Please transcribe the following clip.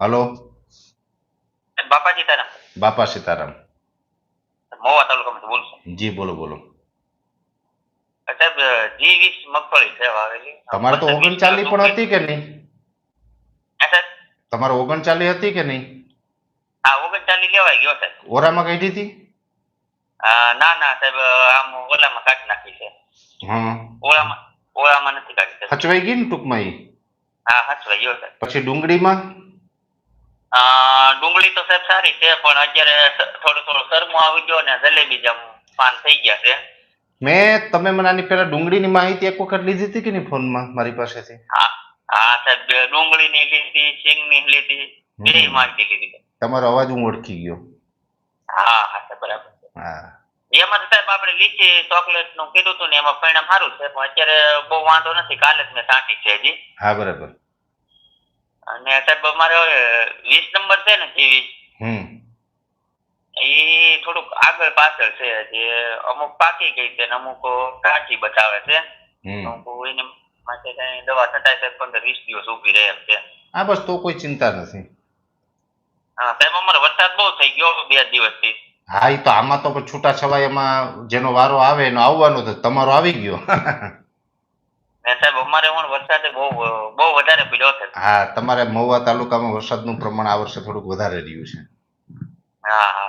Hello બાપા સીતારામ બાપા સીતારામ મોવા તાલુકામાંથી બોલું છું જી બોલો બોલો સાહેબ જી વીસ મગફળી છે વાવેલી તમારે તો ઓગણચાલી પણ હતી કે નહીં તમારે ઓગણચાલી હતી કે નહીં હા ઓગણચાલીસ લેવાઈ ગયો સાહેબ ઓરામાં કાઢી હતી ના ના સાહેબ આમ ઓલામાં કાઢી નાખી છે હા ઓળામાં ઓળામાં નથી કાઢી હચવાઈ ગઈ ને ટૂંકમાં એ હા હચવાઈ ગયો સાહેબ પછી ડુંગળીમાં ડુંગળી તો સાહેબ સારી છે પણ અત્યારે થોડો થોડો સરમો આવી ગયો ને જલેબી જેમ પાન થઈ ગયા છે. મેં તમે મને આની પહેલા ડુંગળીની માહિતી એક વખત લીધી હતી કે નહીં ફોનમાં મારી પાસેથી? હા હા સાહેબ ડુંગળીની લીધી સિંગની લીધી બે માહિતી લીધી તમારો અવાજ હું ઓળખી ગયો. હા હા સાહેબ બરાબર હા. એમાં સાહેબ આપણે લીચી ચોકલેટનું કીધું હતું ને એમાં પરિણામ સારું છે પણ અત્યારે બહુ વાંધો નથી કાલે જ મેં સાંટી છે હજી. હા બરાબર. અને સાહેબ અમારે વીસ નંબર છે ને જે એ થોડુંક આગળ પાછળ છે જે અમુક પાકી ગઈ છે ને અમુક કાચી બતાવે છે. એને માટે કઈ દવા છટાય સાહેબ પંદર વીસ દિવસ ઊભી રહે એમ છે. હા બસ તો કોઈ ચિંતા નથી. હા સાહેબ અમારે વરસાદ બહુ થઈ ગયો બે દિવસથી. હા એ તો આમાં તો છૂટા છવાયામાં જેનો વારો આવે એનો આવવાનો તો તમારો આવી ગયો. સાહેબ અમારે પણ વરસાદે બહુ બહુ વધારે પીડ્યો છે હા તમારે મહુવા તાલુકામાં વરસાદનું પ્રમાણ આ વર્ષે થોડુંક વધારે રહ્યું છે. હા.